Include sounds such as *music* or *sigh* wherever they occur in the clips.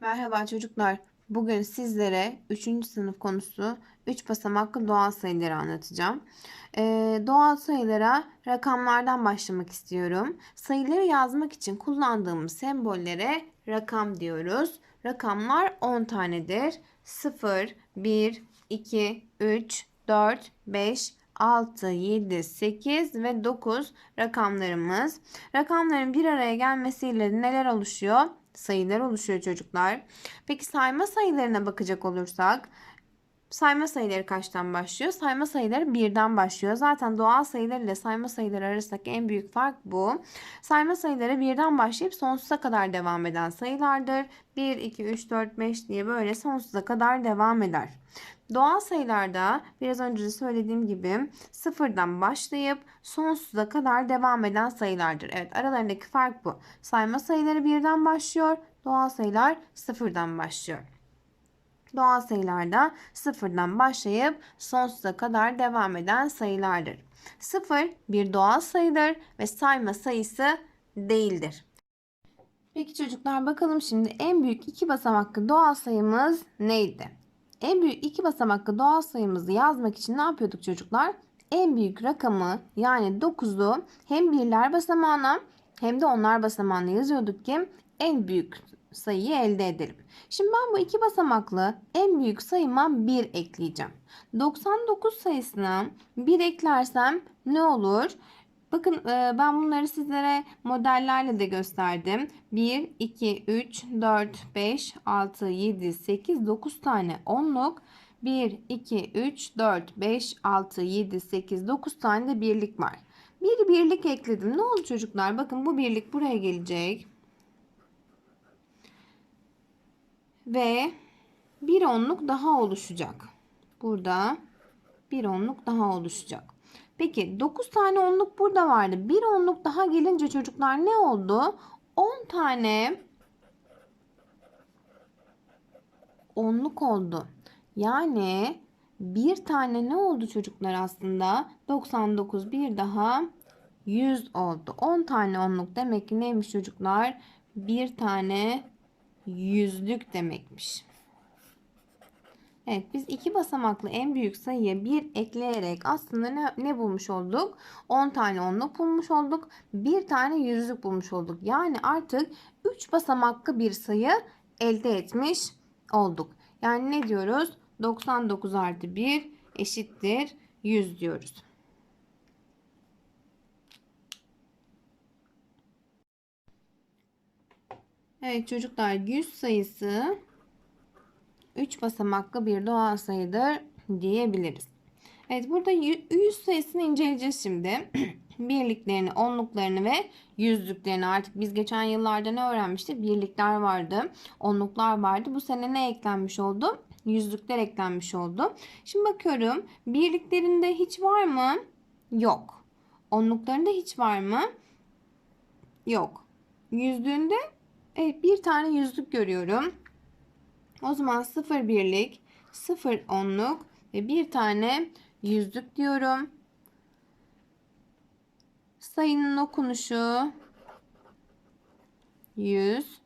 Merhaba çocuklar. Bugün sizlere 3. sınıf konusu 3 basamaklı doğal sayıları anlatacağım. Ee, doğal sayılara rakamlardan başlamak istiyorum. Sayıları yazmak için kullandığımız sembollere rakam diyoruz. Rakamlar 10 tanedir. 0, 1, 2, 3, 4, 5, 6, 7, 8 ve 9 rakamlarımız. Rakamların bir araya gelmesiyle neler oluşuyor? Sayılar oluşuyor çocuklar. Peki sayma sayılarına bakacak olursak sayma sayıları kaçtan başlıyor? Sayma sayıları birden başlıyor. Zaten doğal sayılar ile sayma sayıları arasındaki en büyük fark bu. Sayma sayıları birden başlayıp sonsuza kadar devam eden sayılardır. 1, 2, 3, 4, 5 diye böyle sonsuza kadar devam eder. Doğal sayılarda biraz önce de söylediğim gibi sıfırdan başlayıp sonsuza kadar devam eden sayılardır. Evet aralarındaki fark bu. Sayma sayıları birden başlıyor. Doğal sayılar sıfırdan başlıyor. Doğal sayılarda sıfırdan başlayıp sonsuza kadar devam eden sayılardır. Sıfır bir doğal sayıdır ve sayma sayısı değildir. Peki çocuklar bakalım şimdi en büyük iki basamaklı doğal sayımız neydi? En büyük iki basamaklı doğal sayımızı yazmak için ne yapıyorduk çocuklar? En büyük rakamı yani 9'u hem birler basamağına hem de onlar basamağına yazıyorduk ki en büyük sayıyı elde edelim. Şimdi ben bu iki basamaklı en büyük sayıma 1 ekleyeceğim. 99 sayısına 1 eklersem ne olur? Bakın e, ben bunları sizlere modellerle de gösterdim. 1, 2, 3, 4, 5, 6, 7, 8, 9 tane onluk. 1, 2, 3, 4, 5, 6, 7, 8, 9 tane de birlik var. Bir birlik ekledim. Ne oldu çocuklar? Bakın bu birlik buraya gelecek. Ve bir onluk daha oluşacak. Burada bir onluk daha oluşacak. Peki 9 tane onluk burada vardı. Bir onluk daha gelince çocuklar ne oldu? 10 tane onluk oldu. Yani bir tane ne oldu çocuklar aslında? 99 bir daha 100 oldu. 10 tane onluk demek ki neymiş çocuklar? Bir tane yüzlük demekmiş. Evet biz iki basamaklı en büyük sayıya bir ekleyerek aslında ne, ne bulmuş olduk? 10 tane onluk bulmuş olduk. Bir tane yüzlük bulmuş olduk. Yani artık 3 basamaklı bir sayı elde etmiş olduk. Yani ne diyoruz? 99 artı 1 eşittir 100 diyoruz. Evet çocuklar 100 sayısı 3 basamaklı bir doğal sayıdır diyebiliriz. Evet burada 100 sayısını inceleyeceğiz şimdi. *clears throat* Birliklerini, onluklarını ve yüzlüklerini artık biz geçen yıllarda ne öğrenmiştik? Birlikler vardı, onluklar vardı. Bu sene ne eklenmiş oldu? Yüzlükler eklenmiş oldu. Şimdi bakıyorum birliklerinde hiç var mı? Yok. Onluklarında hiç var mı? Yok. Yüzlüğünde evet, bir tane yüzlük görüyorum. O zaman 0 birlik, 0 onluk ve bir tane yüzlük diyorum. Sayının okunuşu 100.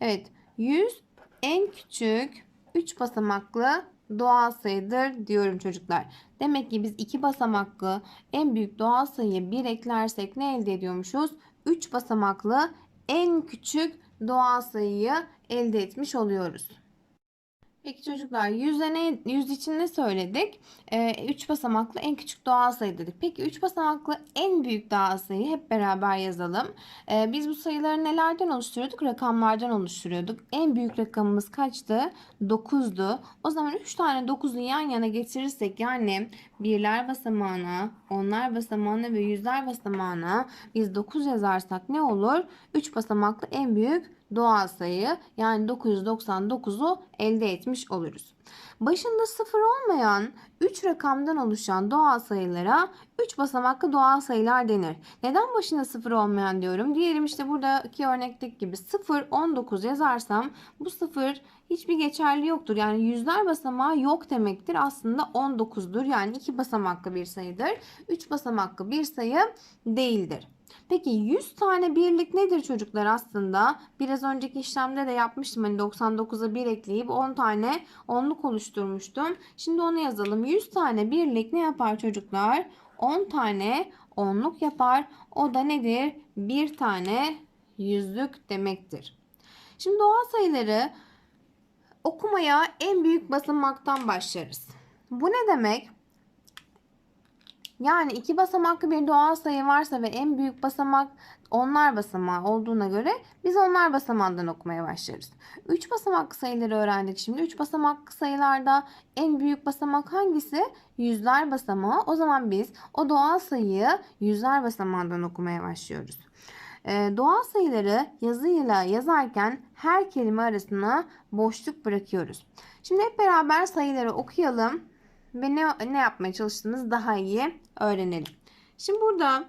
Evet 100 en küçük 3 basamaklı doğal sayıdır diyorum çocuklar. Demek ki biz 2 basamaklı en büyük doğal sayıya 1 eklersek ne elde ediyormuşuz? 3 basamaklı en küçük doğal sayıyı elde etmiş oluyoruz. Peki çocuklar 100'e ne, 100 için ne söyledik? 3 ee, basamaklı en küçük doğal sayı dedik. Peki 3 basamaklı en büyük doğal sayı hep beraber yazalım. Ee, biz bu sayıları nelerden oluşturuyorduk? Rakamlardan oluşturuyorduk. En büyük rakamımız kaçtı? 9'du. O zaman 3 tane 9'u yan yana getirirsek yani birler basamağına, onlar basamağına ve yüzler basamağına biz 9 yazarsak ne olur? 3 basamaklı en büyük doğal sayı yani 999'u elde etmiş oluruz. Başında sıfır olmayan 3 rakamdan oluşan doğal sayılara 3 basamaklı doğal sayılar denir. Neden başında sıfır olmayan diyorum? Diyelim işte buradaki örnekteki gibi 0, 19 yazarsam bu sıfır hiçbir geçerli yoktur. Yani yüzler basamağı yok demektir. Aslında 19'dur. Yani 2 basamaklı bir sayıdır. 3 basamaklı bir sayı değildir. Peki 100 tane birlik nedir çocuklar aslında? Biraz önceki işlemde de yapmıştım. Hani 99'a 1 ekleyip 10 tane onluk oluşturmuştum. Şimdi onu yazalım. 100 tane birlik ne yapar çocuklar? 10 tane onluk yapar. O da nedir? Bir tane yüzlük demektir. Şimdi doğal sayıları okumaya en büyük basamaktan başlarız. Bu ne demek? Yani iki basamaklı bir doğal sayı varsa ve en büyük basamak onlar basamağı olduğuna göre biz onlar basamağından okumaya başlarız. 3 basamaklı sayıları öğrendik şimdi. 3 basamaklı sayılarda en büyük basamak hangisi? Yüzler basamağı. O zaman biz o doğal sayıyı yüzler basamağından okumaya başlıyoruz. Ee, doğal sayıları yazıyla yazarken her kelime arasına boşluk bırakıyoruz. Şimdi hep beraber sayıları okuyalım ve ne, ne yapmaya çalıştığımızı daha iyi öğrenelim. Şimdi burada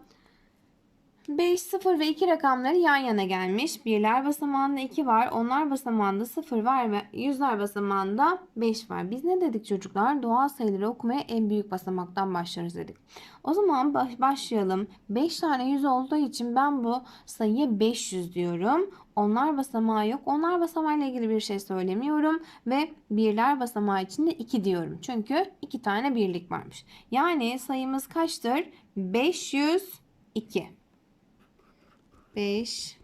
5, 0 ve 2 rakamları yan yana gelmiş. Birler basamağında 2 var. Onlar basamağında 0 var ve yüzler basamağında 5 var. Biz ne dedik çocuklar? Doğal sayıları okumaya en büyük basamaktan başlarız dedik. O zaman baş, başlayalım. 5 tane yüz olduğu için ben bu sayıya 500 diyorum. Onlar basamağı yok. Onlar basamağı ile ilgili bir şey söylemiyorum. Ve birler basamağı için de 2 diyorum. Çünkü 2 tane birlik varmış. Yani sayımız kaçtır? 502. 5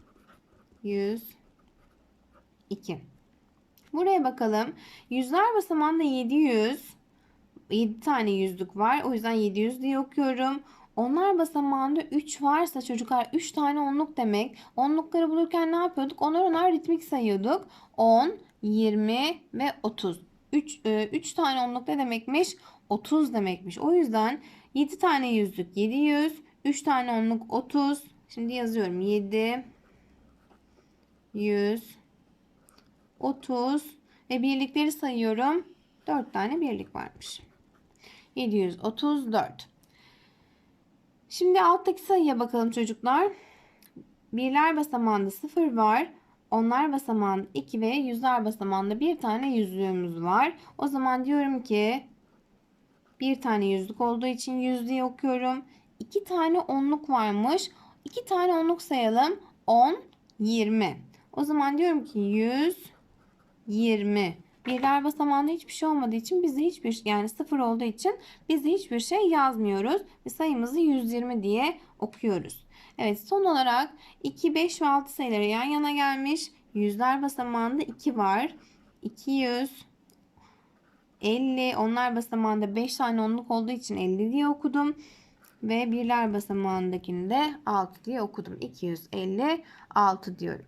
100 2. Buraya bakalım. Yüzler basamağında 700 7 tane yüzlük var. O yüzden 700 diye okuyorum. Onlar basamağında 3 varsa çocuklar 3 tane onluk demek. Onlukları bulurken ne yapıyorduk? Onar onar ritmik sayıyorduk. 10, 20 ve 30. 3, 3 tane onluk ne demekmiş? 30 demekmiş. O yüzden 7 tane yüzlük 700, 3 tane onluk 30, Şimdi yazıyorum. 7 100 30 ve birlikleri sayıyorum. 4 tane birlik varmış. 734. Şimdi alttaki sayıya bakalım çocuklar. Birler basamağında 0 var. Onlar basamağında 2 ve yüzler basamağında bir tane yüzlüğümüz var. O zaman diyorum ki bir tane yüzlük olduğu için yüz diye okuyorum. 2 tane onluk varmış. 2 tane onluk sayalım. 10, 20. O zaman diyorum ki 100, 20. Birler basamağında hiçbir şey olmadığı için biz de hiçbir yani sıfır olduğu için biz de hiçbir şey yazmıyoruz. Ve sayımızı 120 diye okuyoruz. Evet son olarak 2, 5 ve 6 sayıları yan yana gelmiş. Yüzler basamağında 2 var. 200, 50. Onlar basamağında 5 tane onluk olduğu için 50 diye okudum ve birler basamağındakini de 6 diye okudum. 256 diyorum.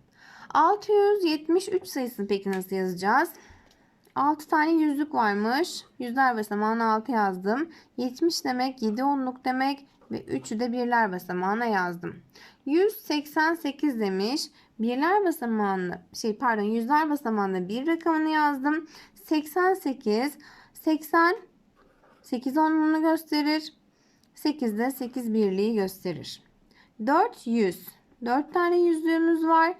673 sayısını peki nasıl yazacağız? 6 tane yüzlük varmış. Yüzler basamağına 6 yazdım. 70 demek 7 onluk demek ve 3'ü de birler basamağına yazdım. 188 demiş. Birler basamağını şey pardon yüzler basamağında bir rakamını yazdım. 88 80 8 onluğunu gösterir. 8'de 8 birliği gösterir. 400. 4 tane yüzlüğümüz var.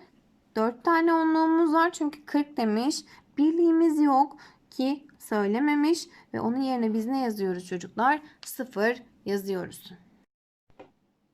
4 tane onluğumuz var. Çünkü 40 demiş. Birliğimiz yok ki söylememiş. Ve onun yerine biz ne yazıyoruz çocuklar? 0 yazıyoruz.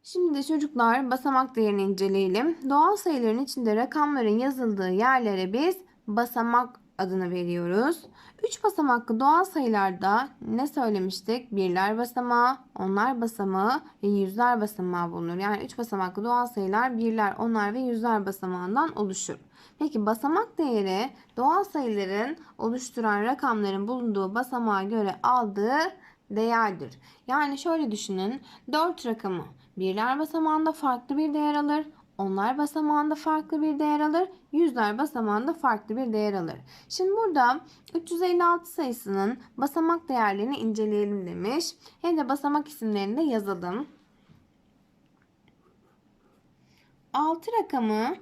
Şimdi de çocuklar basamak değerini inceleyelim. Doğal sayıların içinde rakamların yazıldığı yerlere biz basamak adını veriyoruz. 3 basamaklı doğal sayılarda ne söylemiştik? Birler basamağı, onlar basamağı ve yüzler basamağı bulunur. Yani 3 basamaklı doğal sayılar birler, onlar ve yüzler basamağından oluşur. Peki basamak değeri doğal sayıların oluşturan rakamların bulunduğu basamağa göre aldığı değerdir. Yani şöyle düşünün 4 rakamı birler basamağında farklı bir değer alır. Onlar basamağında farklı bir değer alır. Yüzler basamağında farklı bir değer alır. Şimdi burada 356 sayısının basamak değerlerini inceleyelim demiş. Hem de basamak isimlerini de yazalım. 6 rakamı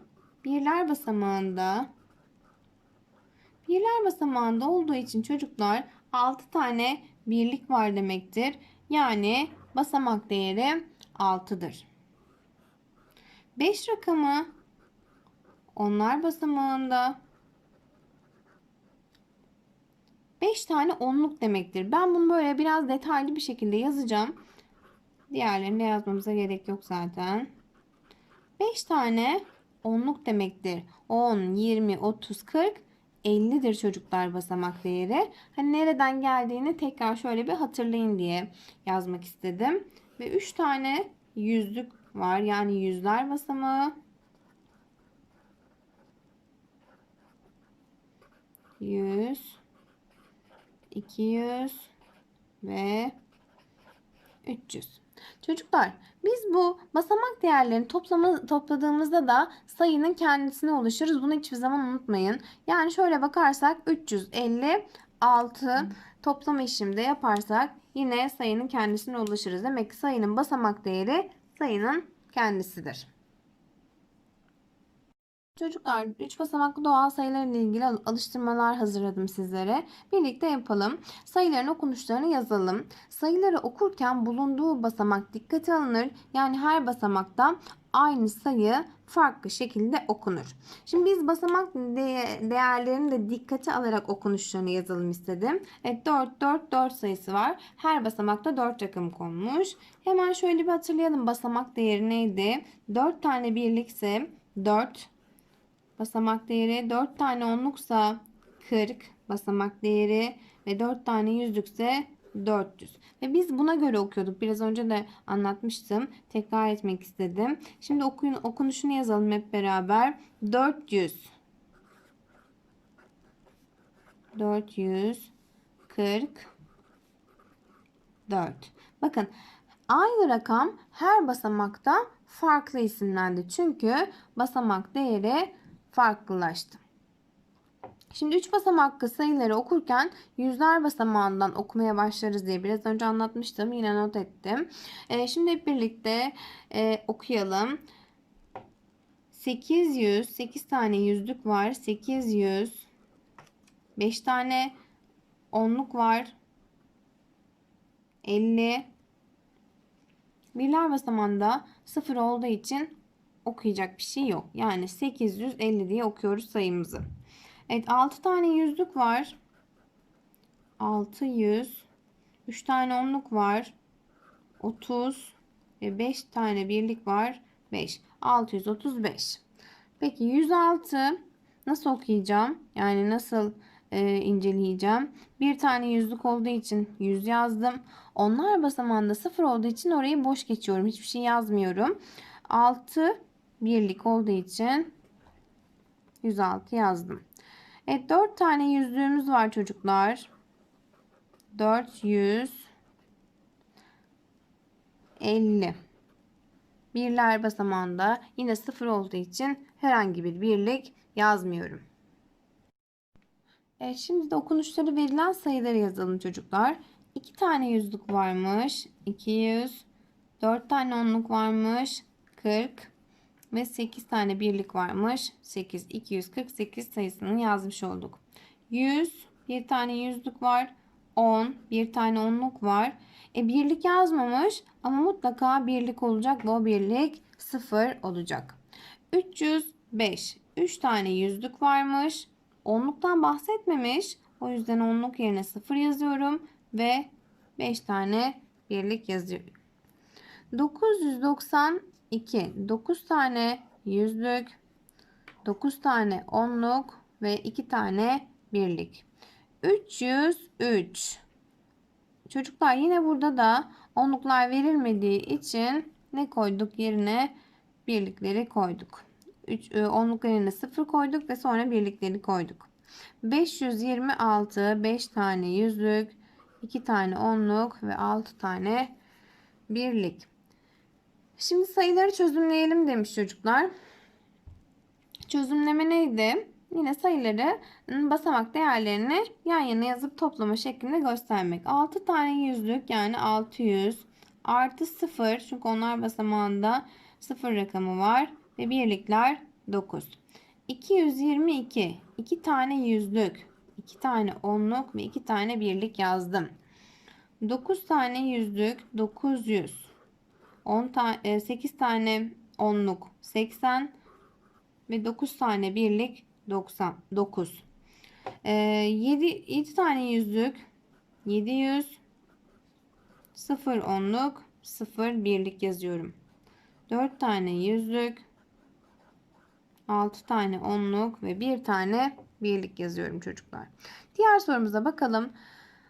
birler basamağında birler basamağında olduğu için çocuklar 6 tane birlik var demektir. Yani basamak değeri 6'dır. 5 rakamı onlar basamağında 5 tane onluk demektir. Ben bunu böyle biraz detaylı bir şekilde yazacağım. Diğerlerini yazmamıza gerek yok zaten. 5 tane onluk demektir. 10, 20, 30, 40, 50'dir çocuklar basamak değeri. Hani nereden geldiğini tekrar şöyle bir hatırlayın diye yazmak istedim. Ve 3 tane yüzlük var. Yani yüzler basamağı. 100 200 ve 300. Çocuklar biz bu basamak değerlerini toplama, topladığımızda da sayının kendisine ulaşırız. Bunu hiçbir zaman unutmayın. Yani şöyle bakarsak 356 toplama işimde yaparsak yine sayının kendisine ulaşırız. Demek ki sayının basamak değeri sayının kendisidir. Çocuklar 3 basamaklı doğal sayılar ile ilgili alıştırmalar hazırladım sizlere. Birlikte yapalım. Sayıların okunuşlarını yazalım. Sayıları okurken bulunduğu basamak dikkate alınır. Yani her basamakta aynı sayı farklı şekilde okunur. Şimdi biz basamak değerlerini de dikkate alarak okunuşlarını yazalım istedim. Evet 4 4 4 sayısı var. Her basamakta 4 rakam konmuş. Hemen şöyle bir hatırlayalım basamak değeri neydi? 4 tane birlikse 4 basamak değeri 4 tane onluksa 40 basamak değeri ve 4 tane yüzlükse 400. Ve biz buna göre okuyorduk. Biraz önce de anlatmıştım. Tekrar etmek istedim. Şimdi okuyun, okunuşunu yazalım hep beraber. 400 444 Bakın aynı rakam her basamakta farklı isimlendi. Çünkü basamak değeri farklılaştı. Şimdi 3 basamaklı sayıları okurken yüzler basamağından okumaya başlarız diye biraz önce anlatmıştım. Yine not ettim. E, şimdi hep birlikte e, okuyalım. 800, 8 tane yüzlük var. 800, 5 tane onluk var. 50. Birler basamağında 0 olduğu için okuyacak bir şey yok. Yani 850 diye okuyoruz sayımızı. Evet 6 tane yüzlük var. 600. 3 tane onluk var. 30 ve 5 tane birlik var. 5. 635. Peki 106 nasıl okuyacağım? Yani nasıl e, inceleyeceğim? Bir tane yüzlük olduğu için 100 yazdım. Onlar basamağında 0 olduğu için orayı boş geçiyorum. Hiçbir şey yazmıyorum. 6 birlik olduğu için 106 yazdım. Evet 4 tane yüzlüğümüz var çocuklar. 450. Birler basamağında yine sıfır olduğu için herhangi bir birlik yazmıyorum. Evet şimdi de okunuşları verilen sayıları yazalım çocuklar. 2 tane yüzlük varmış. 200. 4 tane onluk varmış. 40 ve 8 tane birlik varmış. 8 248 sayısını yazmış olduk. 100 bir tane yüzlük var. 10 bir tane onluk var. E birlik yazmamış ama mutlaka birlik olacak ve o birlik 0 olacak. 305 3 tane yüzlük varmış. Onluktan bahsetmemiş. O yüzden onluk yerine 0 yazıyorum ve 5 tane birlik yazıyorum. 990 2. 9 tane yüzlük, 9 tane onluk ve 2 tane birlik. 303. Çocuklar yine burada da onluklar verilmediği için ne koyduk yerine? Birlikleri koyduk. 3, e, onluk yerine 0 koyduk ve sonra birlikleri koyduk. 526 5 tane yüzlük, 2 tane onluk ve 6 tane birlik. Şimdi sayıları çözümleyelim demiş çocuklar. Çözümleme neydi? Yine sayıları basamak değerlerini yan yana yazıp toplama şeklinde göstermek. 6 tane yüzlük yani 600 artı 0 çünkü onlar basamağında 0 rakamı var ve birlikler 9. 222 2 tane yüzlük 2 tane onluk ve 2 tane birlik yazdım. 9 tane yüzlük 900 10 tane 8 tane onluk 80 ve 9 tane birlik 99. 7 7 tane yüzlük 700 0 onluk 0 birlik yazıyorum. 4 tane yüzlük 6 tane onluk ve 1 tane birlik yazıyorum çocuklar. Diğer sorumuza bakalım.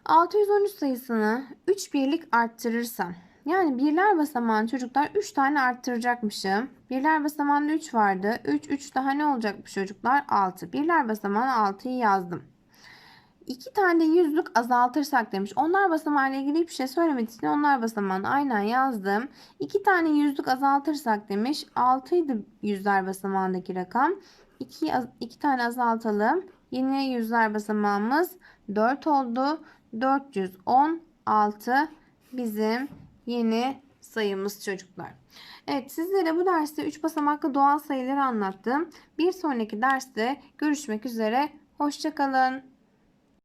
613 sayısını 3 birlik arttırırsam yani birler basamağını çocuklar 3 tane arttıracakmışım. Birler basamağında 3 vardı. 3 3 daha ne olacakmış çocuklar? 6. Birler basamağına 6'yı yazdım. 2 tane yüzlük azaltırsak demiş. Onlar basamağıyla ilgili hiçbir şey söylemediği için onlar basamağını aynen yazdım. 2 tane yüzlük azaltırsak demiş. 6 idi yüzler basamağındaki rakam. 2 2 tane azaltalım. Yine yüzler basamağımız 4 oldu. 416 bizim yeni sayımız çocuklar. Evet sizlere bu derste 3 basamaklı doğal sayıları anlattım. Bir sonraki derste görüşmek üzere. Hoşçakalın.